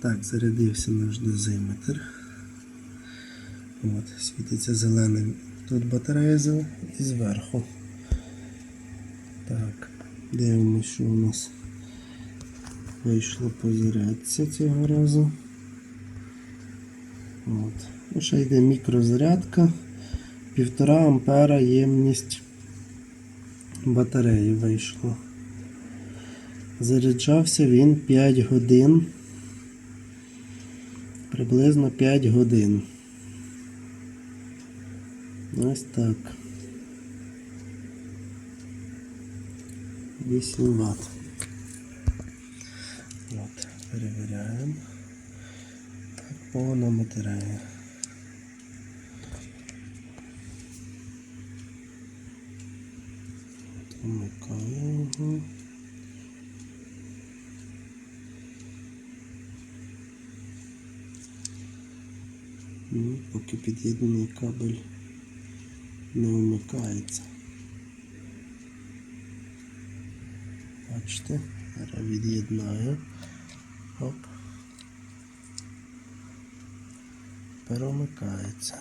Так, зарядився наш дозиметр. От, світиться зеленим. Тут батарея і зверху. Так, дивимося, що у нас вийшло по зарядці цього разу. От. Ну, ще йде мікрозарядка. Півтора ампера ємність батареї вийшло. Заряджався він 5 годин. Приблизно 5 годин. Ось так. 8 Вт. От, перевіряємо. Так, повна батарея. От, Вмикаємо Ну, поки під'єднаний кабель не вмикається. Бачите, зараз від'єднаю. Оп. Перемикається.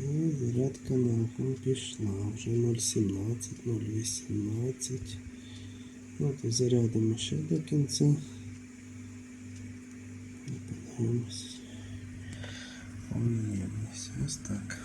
І зарядка на окно пішла. Вже 0,17, 0,18. От і зарядимо ще до кінця. І подивимось. Повна ємність. Ось так.